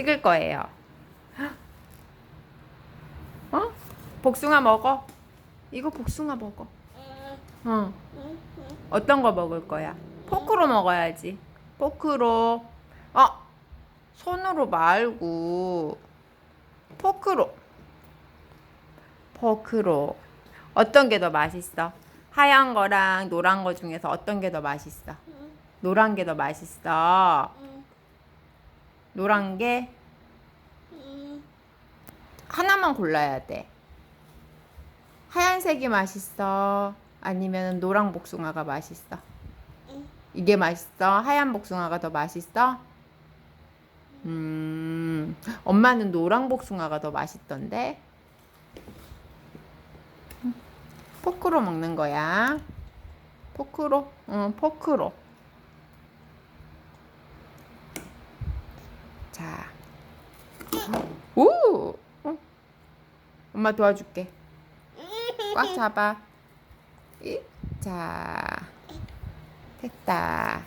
찍을 거예요. 어? 복숭아 먹어. 이거 복숭아 먹어. 어. 어떤 거 먹을 거야? 포크로 먹어야지. 포크로. 어. 손으로 말고 포크로. 포크로. 어떤 게 더 맛있어? 하얀 거랑 노란 거 중에서 어떤 게 더 맛있어? 노란 게 더 맛있어. 노란 게 하나만 골라야 돼. 하얀색이 맛있어. 아니면 노랑 복숭아가 맛있어. 이게 맛있어. 하얀 복숭아가 더 맛있어. 음, 엄마는 노랑 복숭아가 더 맛있던데. 음, 포크로 먹는 거야. 포크로, 응, 포크로. 자, 오, 어. 엄마 도와줄게. 꽉 잡아. 이, 자, 됐다.